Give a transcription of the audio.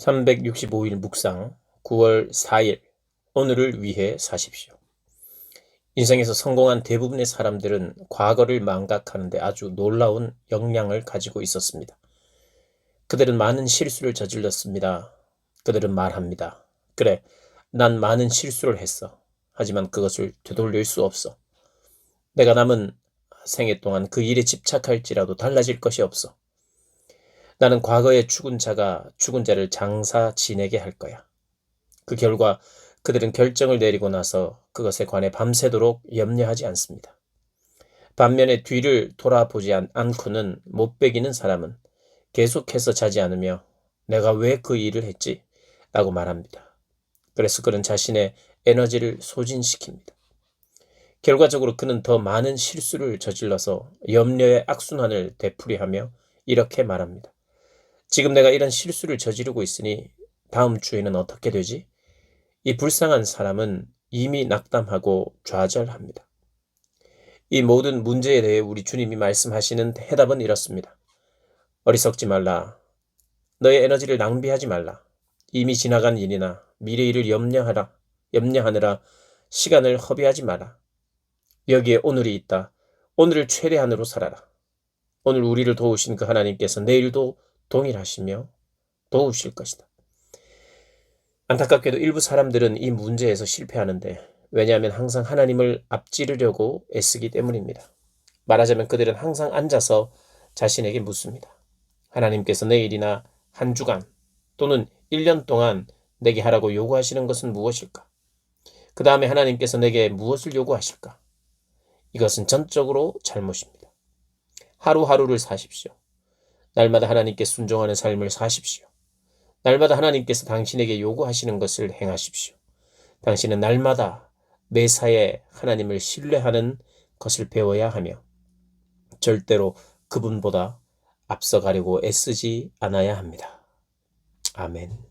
365일 묵상 9월 4일 오늘을 위해 사십시오. 인생에서 성공한 대부분의 사람들은 과거를 망각하는데 아주 놀라운 역량을 가지고 있었습니다. 그들은 많은 실수를 저질렀습니다. 그들은 말합니다. 그래, 난 많은 실수를 했어. 하지만 그것을 되돌릴 수 없어. 내가 남은 생애 동안 그 일에 집착할지라도 달라질 것이 없어. 나는 과거의 죽은 자가 죽은 자를 장사 지내게 할 거야. 그 결과 그들은 결정을 내리고 나서 그것에 관해 밤새도록 염려하지 않습니다. 반면에 뒤를 돌아보지 않- 않고는 못 베기는 사람은 계속해서 자지 않으며 내가 왜 그 일을 했지? 라고 말합니다. 그래서 그는 자신의 에너지를 소진시킵니다. 결과적으로 그는 더 많은 실수를 저질러서 염려의 악순환을 되풀이하며 이렇게 말합니다. 지금 내가 이런 실수를 저지르고 있으니 다음 주에는 어떻게 되지? 이 불쌍한 사람은 이미 낙담하고 좌절합니다. 이 모든 문제에 대해 우리 주님이 말씀하시는 해답은 이렇습니다. 어리석지 말라. 너의 에너지를 낭비하지 말라. 이미 지나간 일이나 미래 일을 염려하라. 염려하느라 시간을 허비하지 마라. 여기에 오늘이 있다. 오늘을 최대한으로 살아라. 오늘 우리를 도우신 그 하나님께서 내일도 동일하시며 도우실 것이다. 안타깝게도 일부 사람들은 이 문제에서 실패하는데 왜냐하면 항상 하나님을 앞지르려고 애쓰기 때문입니다. 말하자면 그들은 항상 앉아서 자신에게 묻습니다. 하나님께서 내일이나 한 주간 또는 1년 동안 내게 하라고 요구하시는 것은 무엇일까? 그 다음에 하나님께서 내게 무엇을 요구하실까? 이것은 전적으로 잘못입니다. 하루하루를 사십시오. 날마다 하나님께 순종하는 삶을 사십시오. 날마다 하나님께서 당신에게 요구하시는 것을 행하십시오. 당신은 날마다 매사에 하나님을 신뢰하는 것을 배워야 하며 절대로 그분보다 앞서가려고 애쓰지 않아야 합니다. 아멘.